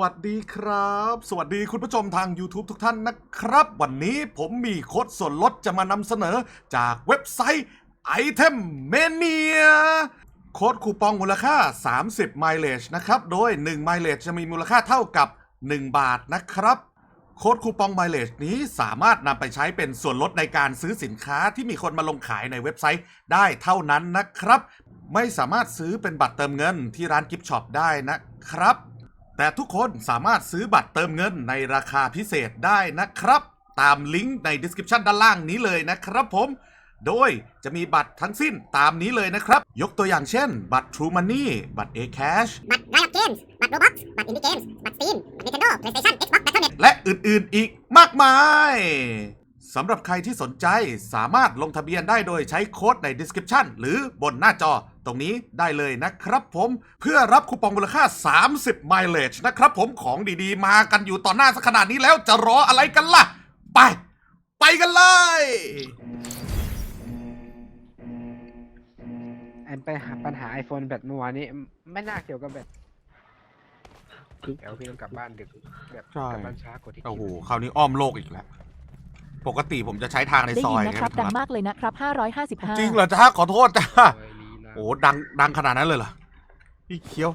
วัสดีครับ สวัสดีคุณผู้ชมทาง YouTube ทุกท่านนะครับ วันนี้ผมมีโค้ดส่วนลดจะมานำเสนอจากเว็บไซต์ Item Mania โค้ดคูปองมูลค่า 30 mileage นะครับ โดย 1 mileage จะมีมูลค่าเท่ากับ 1 บาทนะครับ โค้ดคูปอง mileage นี้สามารถนำไปใช้เป็นส่วนลดในการซื้อสินค้าที่มีคนมาลงขายในเว็บไซต์ได้เท่านั้นนะครับ ไม่สามารถซื้อเป็นบัตรเติมเงินที่ร้านกิฟช็อปได้นะครับ แต่ทุกคนสามารถซื้อบัตรเติมเงินในราคาพิเศษได้นะครับ ตามลิงก์ใน description ด้านล่างนี้เลยนะครับผม โดยจะมีบัตรทั้งสิ้นตามนี้เลยนะครับ ยกตัวอย่างเช่น บัตร True Money บัตร A Cash บัตร Riot Games บัตร Roblox บัตร Indie Games บัตร Steam บัตร Nintendo PlayStation Xbox Battle.net และอื่นๆอีกมากมายสำหรับใครที่สนใจสามารถลงทะเบียนได้โดยใช้โค้ดใน description หรือบนหน้าจอ ตรงนี้ได้เลยนะครับผมเพื่อรับคูปองมูลค่า 30 mileage นะครับผมของดีๆ มากันอยู่ต่อหน้าสักขนาดนี้แล้วจะรออะไรกันล่ะ ไป ไปกันเลย แอนไปหาปัญหา iPhone แบตเมื่อวานนี้ ไม่น่าเกี่ยวกับแบตเดี๋ยวพี่ต้องกลับบ้านดึกแบบใช่ กลับบ้านช้ากว่าที่คิดโอ้โหคราวนี้อ้อมโลกอีกแล้ว ปกติผมจะใช้ทางในได้ซอยินยนะครับไงดังมากเลยนะครับ 555จริงเหรอจ้าขอโทษจ้าซอยลีลา โอ้ดังดังขนาดนั้นเลยเหรอพี่เคี้ยว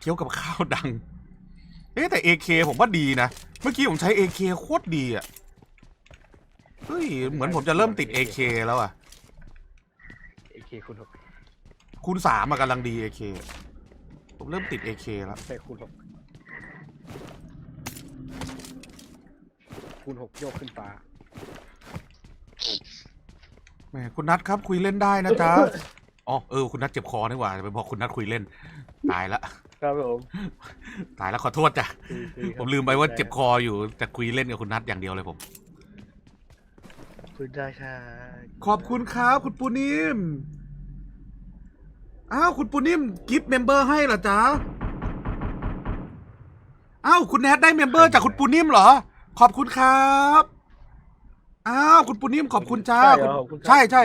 เคี้ยวกับข้าวดัง เอ๊ะแต่ AK ผมว่าดีนะ เมื่อกี้ผมใช้ AK โคตรดีอะ เฮ้ย เหมือนผมจะเริ่มติด AK แล้วอะเอเคคูณหกคูณสามอะกำลังดี AK ผมเริ่มติด AK แล้วใช่คูณหกคูณหกโยกขึ้นฟ้าแหมคุณนัทครับคุยเล่นได้นะจ๊ะ อ๋อเออคุณนัทเจ็บคอนี่หว่าจะไปบอกคุณนัทคุยเล่น ตายละ ครับผมตายแล้วขอโทษจ้ะผมลืมไปว่าเจ็บคออยู่แต่คุยเล่นกับคุณนัทอย่างเดียวเลยผม คุณได้ค่ะขอบคุณครับคุณปูนิ่มอ้าวคุณปูนิ่มกิฟต์เมมเบอร์ให้เหรอจ๊ะอ้าวคุณแนทได้เมมเบอร์จากคุณปูนิ่มเหรอ ขอบคุณครับอ้าวคุณปูนิ่มขอบคุณจ้าใช่เหรอขอบคุณครับใช่ใช่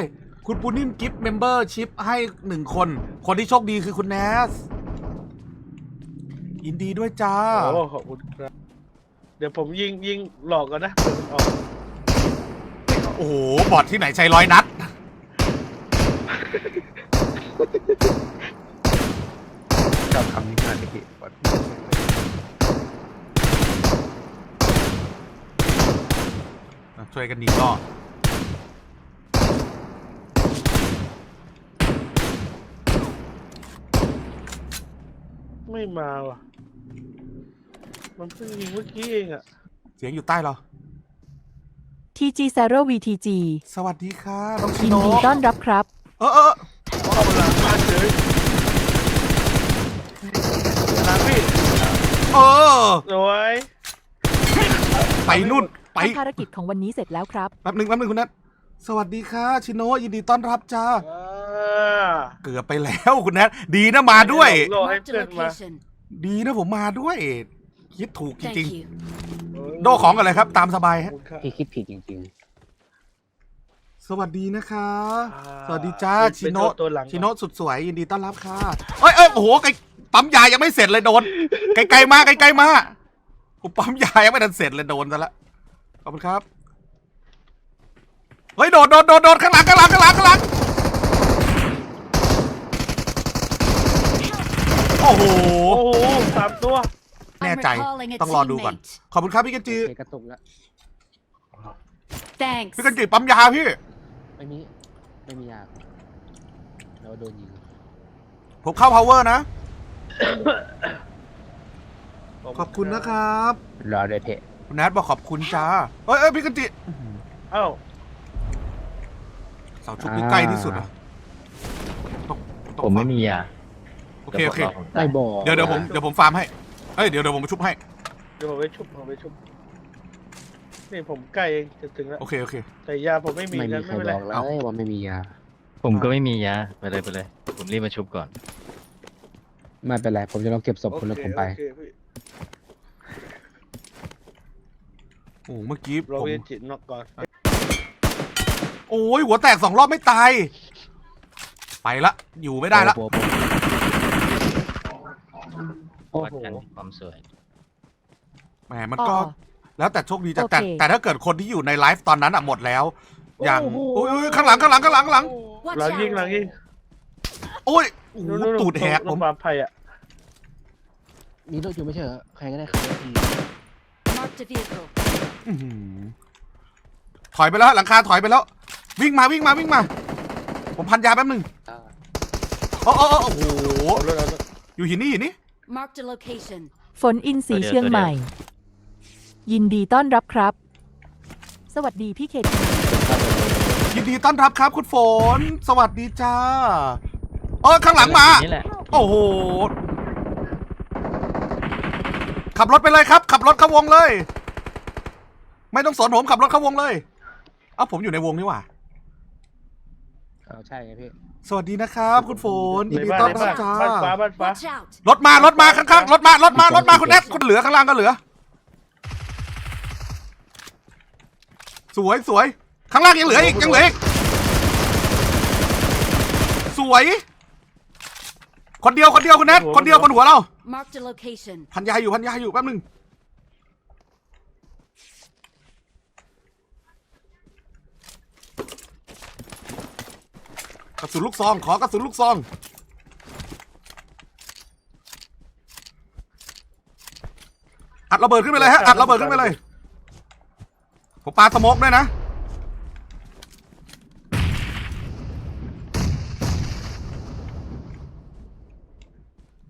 คุณปูนิ่มกิฟต์เมมเบอร์ชิพให้หนึ่งคน คนที่โชคดีคือคุณแนสยินดีด้วยจ้า โอ้ขอบคุณครับ เดี๋ยวผมยิงยิงหลอกก่อนนะเดี๋ยวมันออกโอ้โห บอดที่ไหนใช้ร้อยนัด ชอบคำนี้มากเลยพี่ปลอดช่วยกันดีก็ ไม่มาว่ะ มันเพิ่งยิงเมื่อกี้เองอะเสียงอยู่ใต้เหรอ TG Zero VTG สวัสดีค่ะน้องชิยินโนดีต้อนรับครับ เออเออเอาหลังมาเฉยหลังพี่เออ สวยไปนู่นไป ภารกิจของวันนี้เสร็จแล้วครับ แป๊บหนึ่งแป๊บหนึ่งคุณนัทสวัสดีค่ะ ชิโนยินดีต้อนรับจ้า อ่า เกือบไปแล้วคุณนัทดีนะมาด้วย รอให้ Marked a เพื่อนมา location. ดีนะผมมาด้วย คิดถูกจ Thank ริง you. ๆ โดของกันเลยครับ ตามสบายขอบฮะคุณครับพี่คิดผิดจริงสวัสดีนะคะ อ่าสวัสดีจ้าเป็นชิโนตัวหลัง ชิโนสุดสวยยินดีต้อนรับค่ะเอ้ยเอ้ยโอ้โหไกลปั๊มยายังไม่เสร็จเลยโดนไกลๆมาไกลๆมาผมปั๊มยายังไม่ทันเสร็จเลยโดนซะละขอบคุณครับเฮ้ยโดดโดดโดดโดดข้างหลังข้างหลังข้างหลังข้างหลัง โอ้โห โอ้โหสามตัว แน่ I'm ใจ recalling a ต้องรอดูก่อน teammate. ขอบคุณครับพี่กันๆจีเคกระตุกแล้ว Thanks. พี่กันจีปั๊มยาพี่ ไม่มี ไม่มียาแล้วโดนยิงผมเข้า power นะ ขอบคุณนะครับรอได้เพะคุณแนทบอกขอบคุณจ้าเอ้ยเอ้ยพี่กันจีเอ้าเสาชุบนี่ใกล้ที่สุดอะต้องต้องผมไม่มียา โอเคโอเคดี๋ยวผมรผมได้ตายบอกเดี๋ยวเดี๋ยวผมเดี๋ยวผมฟาร์มให้ เอ้ยเดี๋ยวเดี๋ยวผมมาชุบให้ เดี๋ยวผมไปชุบผมไปชุบนี่ผมใกล้เองจะถึงแล้วโอเคโอเค แต่ยาผมไม่มีไม่มีกันใคไม่รเป็นบไรอกเลยว่าไม่มียาผมก็ไม่มียาไปเลยไปเลย ผมรีบมาชุบก่อน ไม่เป็นไรผมจะลองเก็บศพคุณแล้วผมไป โอเคพี่โอ้เมื่อกี้เราผมเวียนจิตนอกก่อนโอ้ยหัวแตกสองรอบไม่ตาย ไปละ อยู่ไม่ได้ละโอ้โหโอ้ วัดโหกันที่ความสวย แหมมันอ๋อก็ แล้วแต่โชคดีจะโอเคแต่แต่ถ้าเกิดคนที่อยู่ในไลฟ์ตอนนั้นอะหมดแล้ว อย่างโอ้โห อุ้ยอุ้ยข้างหลังข้างหลังข้างหลังข้างหลังหลังยิงหลังยิงโอ้ยโอ้โหนู่นๆตูดแหกตผรงมปลาไผ่อะมีรถอยู่ไม่ใช่เหรอใครก็ได้ขับรถที Marked a vehicle. อื้อหือถอยไปแล้วหลังคาถอยไปแล้ว วิ่งมาวิ่งมาวิ่งมา ผมพันยาแป๊บหนึงโอ้โอ้โอ้โอ้โห เอารถเอารถอยู่หินนี่หินนี่ Marked a location. ฝนอินสีตัวเดียวเชียงตัวเดียวใหม่ ยินดีต้อนรับครับ สวัสดีพี่เคทียินดีต้อนรับครับคุณฝน สวัสดีจ้า เออข้างหลังมา นี่แหละโอ้โห ขับรถไปเลยครับ ขับรถเข้าวงเลย ไม่ต้องสนผมขับรถเข้าวงเลย เอ้าผมอยู่ในวงนี่หว่า เออใช่ไงพี่ สวัสดีนะครับ คุณฝนยินในดีบ้านต้อนในรับบ้านจ้าบ้านฟ้าบ้านฟ้า Watch out. รถมารถมาข้างๆรถมารถมารถมาคุณแอดคุณเหลือข้างล่างก็เหลือ สวยสวยข้างล่างยังเหลืออีกยังเหลืออีกสวย คนเดียวคนเดียวคุณแอดคนเดียวบนหัวเรา Marked a location. พันยาอยู่พันยาอยู่แป๊บหนึง กระสุนลูกซอง ขอกระสุนลูกซอง อัดระเบิดขึ้นไปเลยฮะ อัดระเบิดขึ้นไปเลย ผมปาสโมกด้วยนะ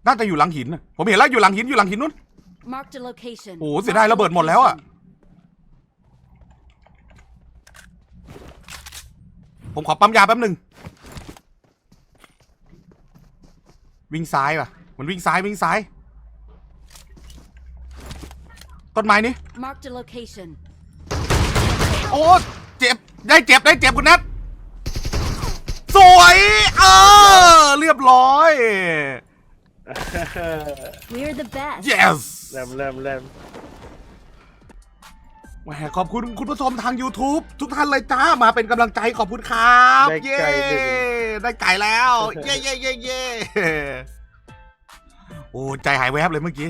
น่าจะอยู่หลังหินน่ะผมเห็นแล้วอยู่หลังหินอยู่หลังหินนู้น Marked a location. โอ้โหเสียดายระเบิดหมดแล้วอะผมขอปั๊มยาแป๊บหนึ่ง วิ่งซ้ายป่ะ มันวิ่งซ้ายวิ่งซ้าย ต้นไม้นี้ Marked a location. โอ้เจ็บ ได้เจ็บได้เจ็บคุณนัทสวยเออเรียบร้อย We're the best. yes แรมแรมแรมแหมขอบคุณคุณผู้ชมทาง YouTube ทุกท่านเลยจ้ามาเป็นกำลังใจขอบคุณครับ ได้เย้ไก่หนึ่ง ได้ไก่แล้ว เย้เย้เย้เย้โอ้ใจหายแวบเลยเมื่อกี้